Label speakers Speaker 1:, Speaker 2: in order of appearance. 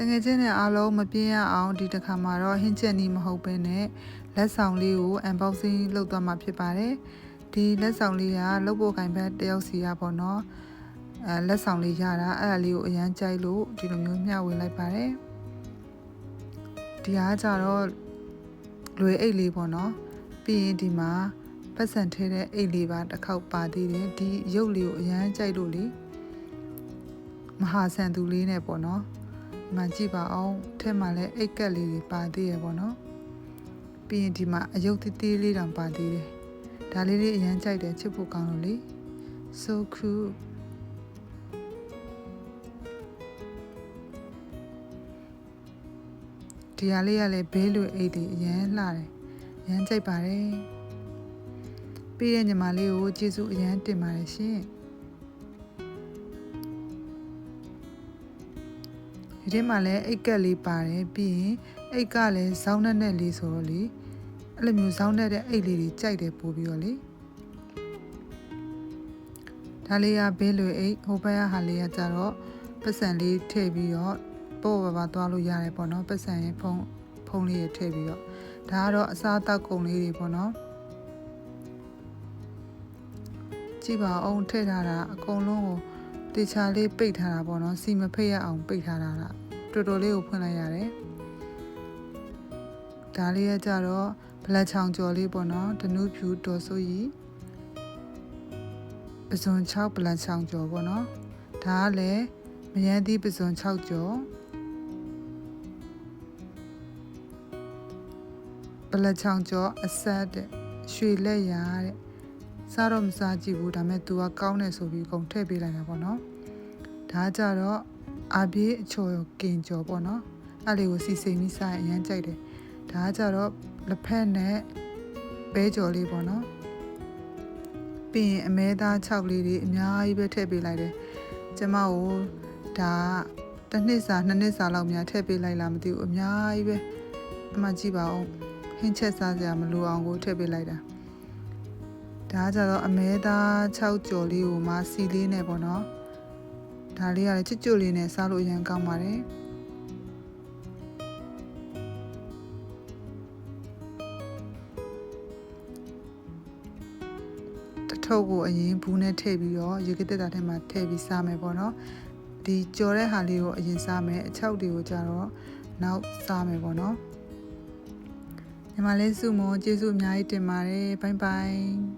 Speaker 1: တငယ်ချင်းတွေအားလုံးမပြင်းရအောင်ဒီတစ်ခါမှာတော့ဟင်းချက်နီးမဟုတ်ဘဲနဲ့လက်ဆောင်လေးကို unboxing လုပ်သွားမှာဖြစ်ပါတယ်ဒီလက်ဆောင်လေးကလုပ်ဖို့ကင်ဘက်တယောက်စီရပါတော့အဲလက်ဆောင်လေးရတာအဲ့ဒါလေးကိုအရန်ကြိုက်လို့ဒီလိုမျိုးမျှဝေလိုက်ပါတယ်ဒီဟာကြတော့လွယ်အိတ်လေးပေါ့နော်ပြီးရင်ဒီမှာပတ်စံထဲတဲ့အိတ်လေးပါတစ်ခေါက်ပါသေးတယ်ဒီရုပ်လေးကိုအရန်ကြိုက်လို့လေမဟာဆန်သူလေးနဲ့ပေါ့နော် ဒီမှာကြည့်ပါအောင်ထဲမှာလည်းအိတ်ကက်လေးတွေပါသေးရပေါ့နော်ပြီးရင်ဒီမှာအယုတ်သေးသေးလေးတောင်ပါသေးတယ်ဒါလေးလေးအရန်ကြိုက်တယ်ချစ်ဖို့ကောင်းလို့လေ so cool ဒီဟာလေးကလည်းဘေးလိုအိတ်တွေအရန်လှတယ်အရန်ကြိုက်ပါတယ်ပြီးရဲ့ညီမလေးကိုကျေးဇူးအရန်တင်ပါတယ်ရှင် ဒီထဲမှာလည်းအိတ်ကက်လေးပါတယ်ပြီးရင်အိတ်ကလည်းဇောင်းနဲ့နဲ့လေးဆိုတော့လေအဲ့လိုမျိုးဇောင်းနဲ့တဲ့အိတ်လေးတွေကြိုက်တယ်ပို့ပြီးတော့လေဒါလေးကဘေးလွေအိတ်ဟိုဘက်ကဟာလေးကကြတော့ပတ်စံလေးထည့်ပြီးတော့ပေါ့ပါပါသွားလို့ရတယ်ပေါ့နော်ပတ်စံရဲ့ဖုံးဖုံးလေးတွေထည့်ပြီးတော့ဒါကတော့အစားအသောက်ကုန်လေးတွေပေါ့နော်ကြည့်ပါအောင်ထည့်ထားတာအကုန်လုံးကို တေချာလေးပိတ်ထားတာပေါ့နော်စီမဖိတ်ရအောင်ပိတ်ထားတာလားတော်တော်လေးကိုဖွင့်လိုက်ရတယ်ဒါလေးကကြတော့ဗလက်ချောင်ကျော်လေးပေါ့နော်ဒနုဖြူတော်ဆိုရီပဇွန်6ဗလက်ချောင်ကျော်ပေါ့နော်ဒါကလည်းမယန်းသီးပဇွန်6ကျော်ဗလက်ချောင်ကျော်အဆက်တဲ့ရွှေလက်ရတဲ့ စားတော့မစားကြည့်ဘူးဒါပေမဲ့ तू ကကောင်းတယ်ဆိုပြီးအကုန်ထည့်ပေးလိုက်တာပေါ့နော်ဒါကြတော့အပြေးအချော်ကင်ကျော်ပေါ့နော်အဲ့လေးကိုစီစိမ်ပြီးစားရင်အရမ်းကြိုက်တယ်ဒါကြတော့လက်ဖက်နဲ့ပဲကြော်လေးပေါ့နော်ပြီးရင်အမဲသား6လေးတွေအများကြီးပဲထည့်ပေးလိုက်တယ်ကျမကိုဒါတစ်နှစ်စာနှစ်နှစ်စာလောက်များထည့်ပေးလိုက်လားမသိဘူးအများကြီးပဲအမှကြည့်ပါဦးဟင်းချက်စားစရာမလိုအောင်ကိုထည့်ပေးလိုက်တာ ဒါကကြတော့အမဲသား6ကြော်လေးကိုမှစီလေးနဲ့ပေါ့နော်ဒါလေးကလည်းချွတ်ချွတ်လေးနဲ့စားလို့အရင်ကောင်းပါတယ်တထုပ်ကိုအရင်ဘူးနဲ့ထည့်ပြီးတော့ရေကတက်တာထဲမှာထည့်ပြီးစားမယ်ပေါ့နော်ဒီကြော်တဲ့ဟာလေးကိုအရင်စားမယ်အချောက်တွေကိုကြတော့နောက်စားမယ်ပေါ့နော်ညီမလေးစုမကျေးဇူးအများကြီးတင်ပါတယ်ဘိုင်ဘိုင်